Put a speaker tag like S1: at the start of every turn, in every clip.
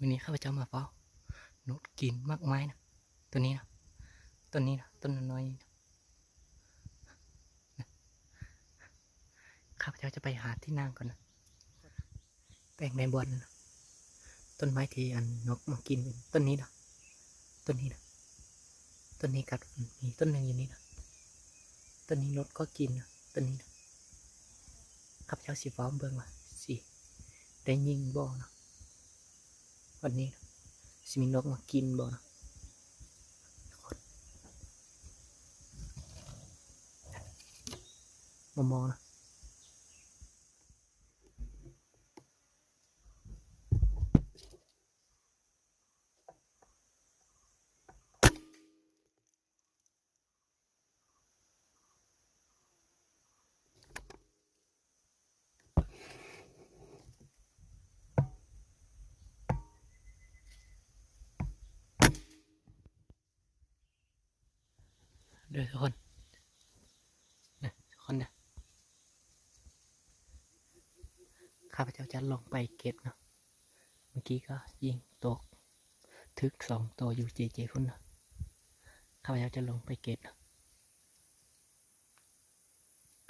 S1: วันนี้ข้าพเจ้ามาเฝ้านกกินมากมายนะตัวนี้นะต้นนี้นะต้นน้อยนะข้าพเจ้าจะไปหาที่นั่งก่อนนะแปลงในบอนนะต้นไม้ที่อันนกมากินเป็นต้นนี้นะต้นนี้นะต้นนี้กัดมีต้นหนึ่งอยู่นี่นะต้นนี้นกก็กินนะต้นนี้นะข้าพเจ้าสีฟ้าเบิ่งว่าสิได้ยิงบ่นะ วันนี้สิมีนกมากินบ่นะมามองนะ เด้อทุกคนนะทุกคนนะข้าพเจ้าจะลงไปเก็บเนาะเมื่อกี้ก็ยิงตก ทึกสองตัวอยู่เจเจพุ่นเนาะข้าพเจ้าจะลงไปเก็บเนาะ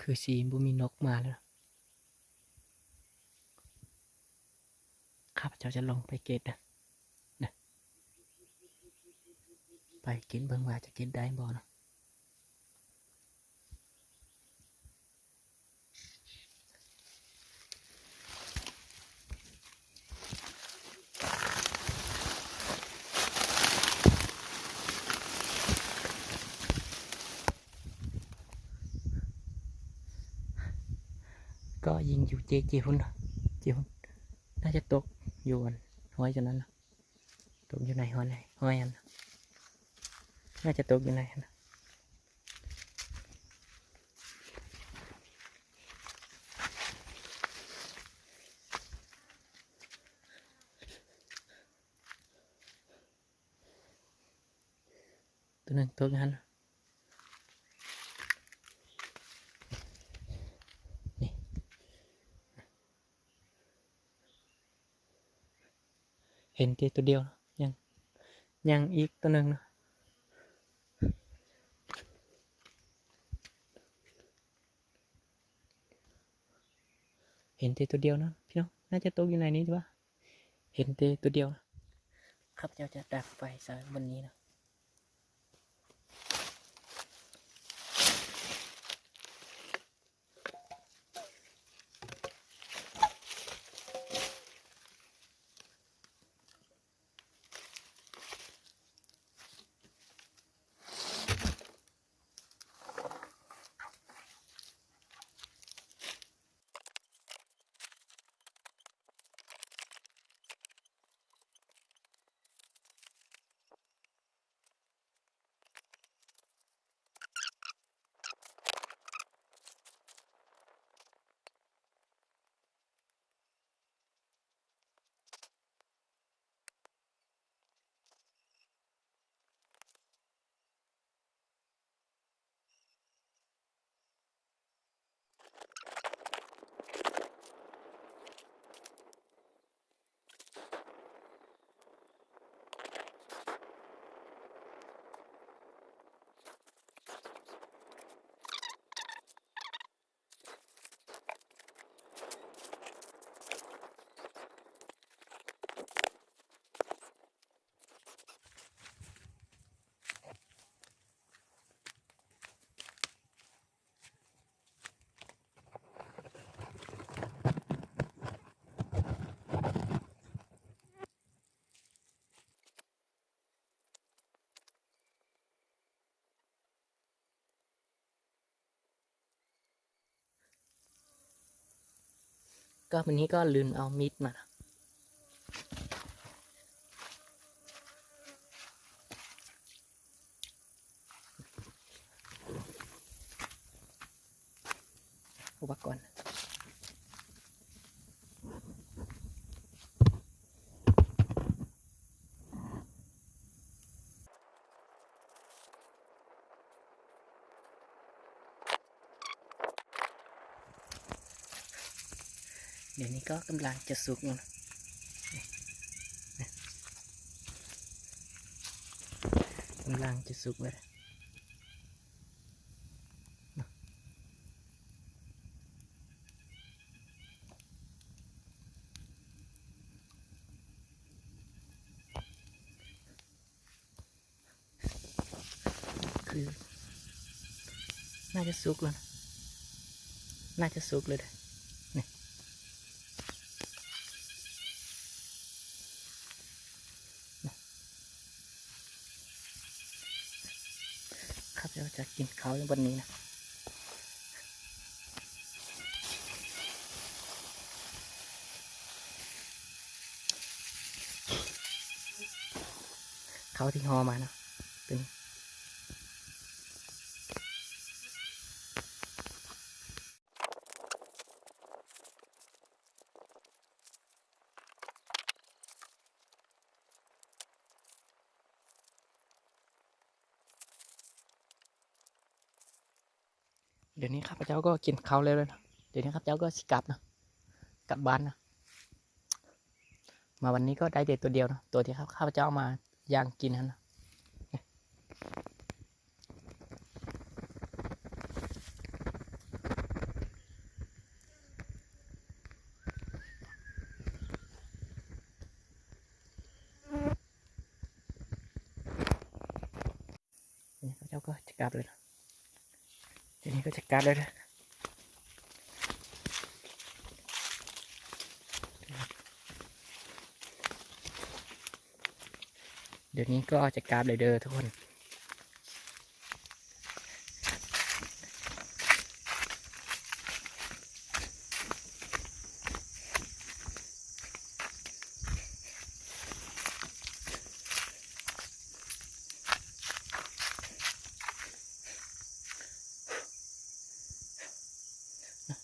S1: คือสีบุมีนกมาแล้วข้าพเจ้าจะลงไปเก็บนะนะไปกินเบิ่งว่าจะกินได้บ่เนาะ ก็ยิงอยู่เจเจพุ่นน่ะเจพุ่นน่าจะตกอยู่อันห้อยจนนั้นนะตกอยู่ในห้อยไหนห้อยอันน่ะน่าจะตกอยู่ในอันนะตัวหนึงตกอยู่อันน่ะ เห็นแต่ตัวเดียวนะยังยังอีกตัวหนึ่งนะเห็นแต่ตัวเดียวนะพี่น้องน่าจะตกอยู่ในนี้ใช่ปะเห็นแต่ตัวเดียว ครับเจ้าจะดักไฟใส่บนนี้นะ ก็วันนี้ก็ลืมเอามิดมานะอุปกรณ์ เดี๋ยวนี้ก็กำลังจะสุกแล้วกำลังจะสุกแล้วคือน่าจะสุกแล้ว น่าจะสุกเลย จะกินเขาในวันนี้นะเขาที่หอมานะเป็น เดี๋ยวนี้ข้าพเจ้าก็กินเข้าวแล้วนะเดี๋ยวนี้ข้าพเจ้าก็สิกลับนะกลับบ้านนะมาวันนี้ก็ได้เด็ดตัวเดียวนะตัวที่ข้าพเจ้าเอามาย่างกินนั่นนะนี่ข้าพเจ้าก็จะกลับเลยนะ เดี๋ยวนี้ก็จะกัดแลยนะเดี๋ยวนี้ก็จะกราบเลยเด้อทุกคน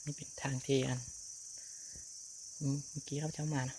S1: นี่เป็นทางเที่อันเมื่อกี้เขาเจ้ามานะ